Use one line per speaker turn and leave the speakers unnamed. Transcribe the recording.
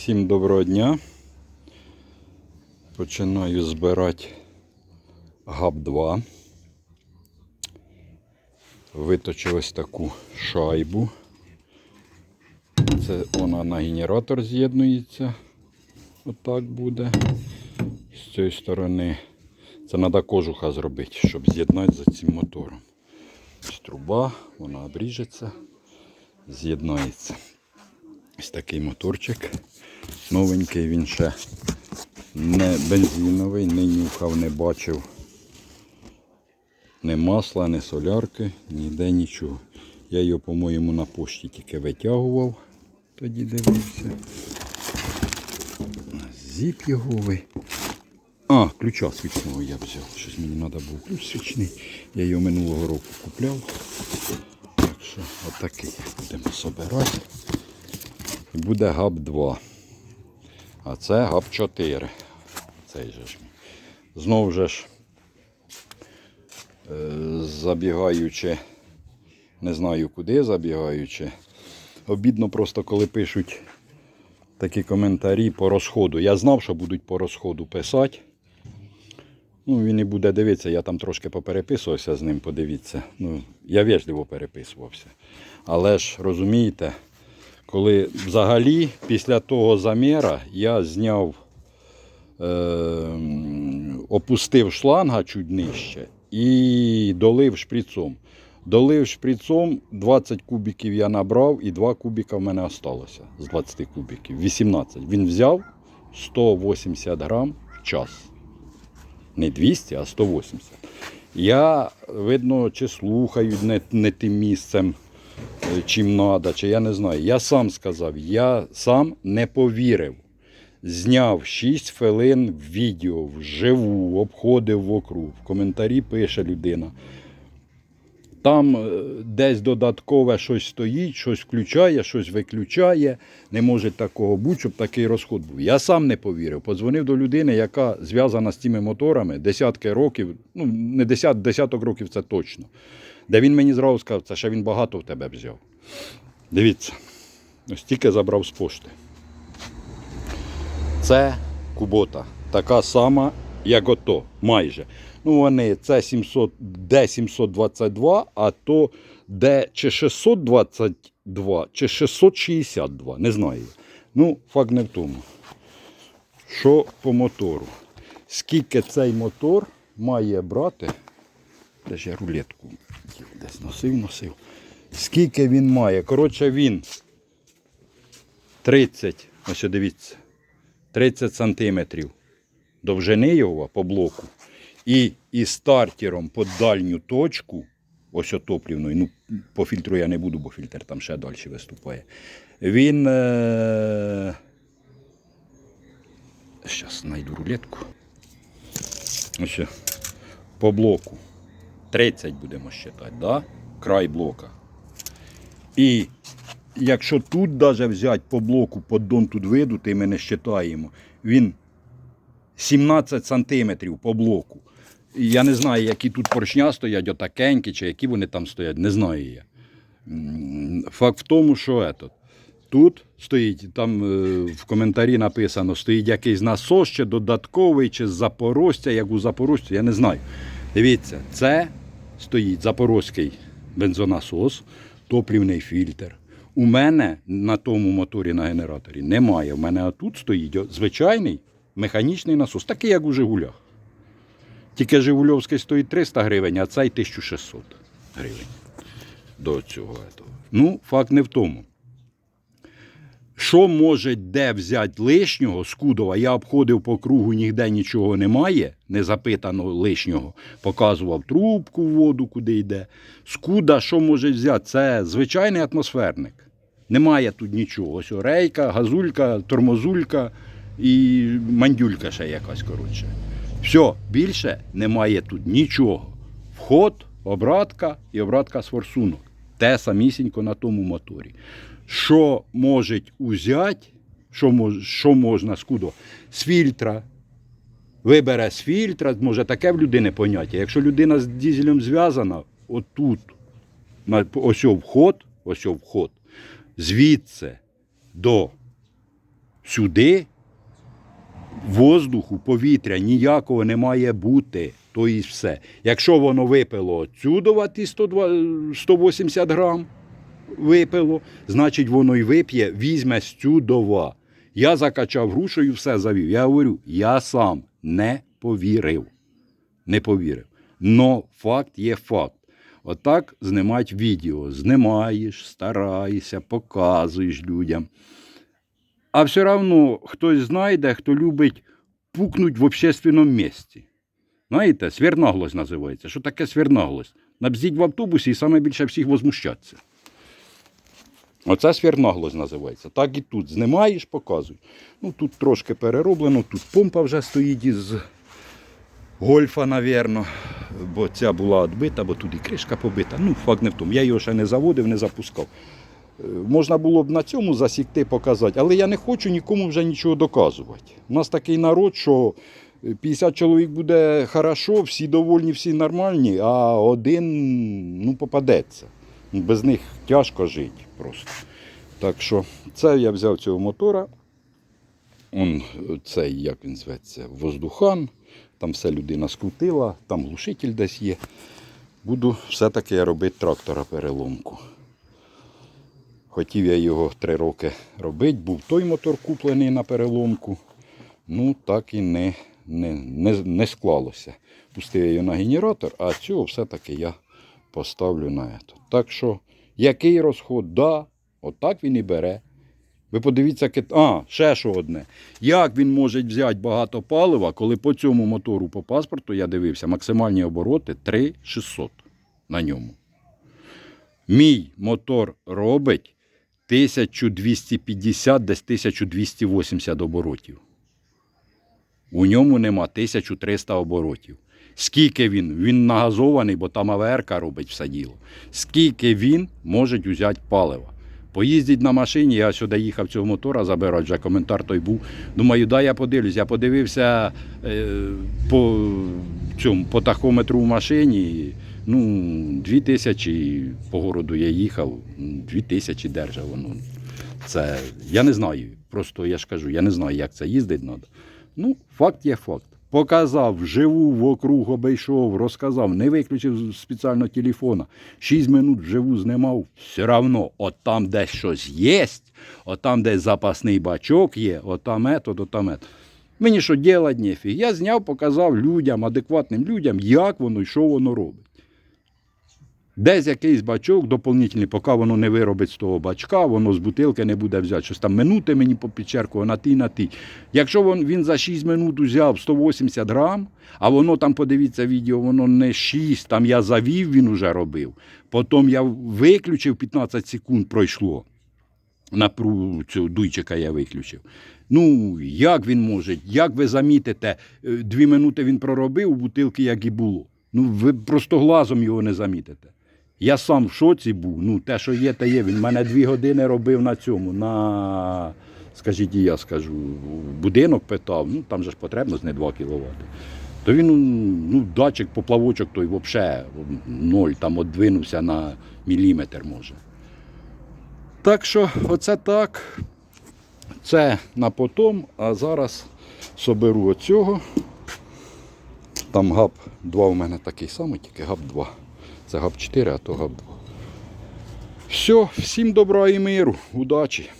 Всім доброго дня. Починаю збирати ГАП-2. Виточив ось таку шайбу. Це вона на генератор з'єднується. Отак буде. З цієї сторони. Це треба кожуха зробити, щоб з'єднати за цим мотором. Ось труба, вона обріжеться, з'єднається. Ось такий моторчик. Новенький він ще не бензиновий, не нюхав, не бачив. Ні масла, ні солярки, ніде нічого. Я його, по-моєму, на пошті тільки витягував, тоді дивився. Зіп його. А, ключа свічного я взяв. Щось мені треба був ключ свічний. Я його минулого року купляв. Так що отакий будемо збирати. Буде ГАП 2. А це ГАП 4. Цей же ж. Знову же ж, е, забігаючи, не знаю куди забігаючи. Обідно просто, коли пишуть такі коментарі по розходу. Я знав, що будуть по розходу писати. Ну, він і буде дивитися, я там трошки попереписувався з ним, подивіться. Ну, я вежливо переписувався. Але ж розумієте, коли взагалі після того заміра я зняв, е, опустив шланга чуть нижче і долив шприцом. Долив шприцом, 20 кубиків я набрав і 2 кубика в мене залишилося з 20 кубиків. 18. Він взяв 180 грам в час. Не 200, а 180. Я, видно, чи слухаю не, не тим місцем, чим треба, чи я не знаю. Я сам сказав, я сам не повірив. Зняв 6 хвилин відео вживу, обходив вокруг. В коментарі пише людина. Там е, десь додаткове щось стоїть, щось включає, щось виключає. Не може такого бути, щоб такий розход був. Я сам не повірив. Подзвонив до людини, яка зв'язана з тими моторами десятки років, ну не десят, десяток років це точно. Де він мені зразу сказав, це ще він багато в тебе взяв. Дивіться, ось тільки забрав з пошти. Це кубота. Така сама, як ото, майже. Ну, вони це 700, D722, а то D чи 622, чи 662, не знаю. Ну, факт не в тому. Що по мотору? Скільки цей мотор має брати? Де ж я рулетку десь носив, носив. Скільки він має? Коротше, він 30, ось дивіться, 30 сантиметрів довжини його по блоку. І, і стартером по дальню точку, ось отоплівною, ну, по фільтру я не буду, бо фільтр там ще далі виступає. Він. Е... Зараз знайду рулетку. Ось по блоку. 30 будемо вважати, да? край блока. І якщо тут навіть взяти по блоку поддон тут видути, ми не вважаємо, він 17 сантиметрів по блоку. Я не знаю, які тут поршня стоять, отакенькі, чи які вони там стоять, не знаю я. Факт в тому, що этот, тут стоїть, там е, в коментарі написано, стоїть якийсь насос, чи додатковий, чи з Запорожця, як у Запорожця, я не знаю. Дивіться, це стоїть запорозький бензонасос, топлівний фільтр. У мене на тому моторі на генераторі немає. У мене тут стоїть звичайний механічний насос, такий, як у Жигулях. Тільки Жигульовський стоїть 300 гривень, а цей 1600 гривень до цього. Ну, факт не в тому. Що може де взяти лишнього з Кудова? Я обходив по кругу, ніде нічого немає, не запитано лишнього. Показував трубку, воду, куди йде. З Куда що може взяти? Це звичайний атмосферник. Немає тут нічого. Ось рейка, газулька, тормозулька і мандюлька ще якась коротше. Все, більше немає тут нічого. Вход, обратка і обратка з форсунок. Те самісінько на тому моторі. Що можуть узяти, що, мож, що можна з кудо? З фільтра. Вибере з фільтра, може таке в людини поняття. Якщо людина з дізелем зв'язана, отут, ось вход, ось вход, звідси до Сюди воздуху, повітря ніякого не має бути. То і все. Якщо воно випило отсюдова ті 180 грам, випило, значить воно й вип'є, візьме стюдова. Я закачав грушею, все завів. Я говорю, я сам не повірив. Не повірив. Но факт є факт. Отак знімати відео. Знімаєш, стараєшся, показуєш людям. А все одно хтось знайде, хто любить пукнуть в общественному місці. Знаєте, свірнаглость називається. Що таке свірнаглость? Набздіть в автобусі і саме більше всіх возмущаться. Оце свірнаглость називається. Так і тут. Знімаєш, показуй. Ну тут трошки перероблено, тут помпа вже стоїть із гольфа, навірно. Бо ця була відбита, бо тут і кришка побита. Ну, факт не в тому. Я його ще не заводив, не запускав. Можна було б на цьому засікти, показати, але я не хочу нікому вже нічого доказувати. У нас такий народ, що 50 чоловік буде хорошо, всі довольні, всі нормальні, а один ну, попадеться. Без них тяжко жити просто. Так що це я взяв цього мотора. Он цей, як він зветься, воздухан. Там все людина скрутила, там глушитель десь є. Буду все-таки робити трактора переломку. Хотів я його три роки робити, був той мотор куплений на переломку. Ну, так і не, не, не, не склалося. Пустив я його на генератор, а цього все-таки я поставлю на це. Так що, який розход? Да, отак він і бере. Ви подивіться, кит- а, ще що одне. Як він може взяти багато палива, коли по цьому мотору по паспорту я дивився, максимальні обороти 3600 на ньому. Мій мотор робить 1250, десь 1280 оборотів. У ньому нема 1300 оборотів. Скільки він? Він нагазований, бо там АВР робить все діло. Скільки він може взяти палива? Поїздить на машині, я сюди їхав цього мотора забирати, вже коментар той був. Думаю, дай я подивлюсь. Я подивився е, по цьому по тахометру в машині. Ну, дві тисячі по городу я їхав, дві тисячі держав воно. Це я не знаю. Просто я ж кажу, я не знаю, як це їздить треба. Ну, факт є факт. Показав, вживу в округ обійшов, розказав, не виключив спеціально телефона. Шість минут вживу знімав. Все равно, от там десь щось є, от там десь запасний бачок є, от там ето, от там ето. Мені що делать нефіг. Я зняв, показав людям, адекватним людям, як воно і що воно робить. Десь якийсь бачок доповнительний, поки воно не виробить з того бачка, воно з бутилки не буде взяти. Щось там минути мені по підчерку, на ті, на ті. Якщо він, за 6 минут взяв 180 грам, а воно там, подивіться відео, воно не 6, там я завів, він уже робив. Потім я виключив 15 секунд пройшло. Напругу цього дуйчика я виключив. Ну, як він може? Як ви замітите, е, дві минути він проробив у бутилки, як і було. Ну, ви просто глазом його не замітите. Я сам в шоці був. Ну, те, що є, те є. Він мене дві години робив на цьому, на, скажіть, я скажу, будинок питав, ну там же ж потрібно з не 2 кВт. То він, ну, датчик, поплавочок той взагалі ноль, там одвинувся на міліметр може. Так що, оце так. Це на потом, а зараз соберу оцього. Там габ 2 у мене такий самий, тільки габ 2. Це габ 4, а то габ 2. Все, всім добра і миру, удачі!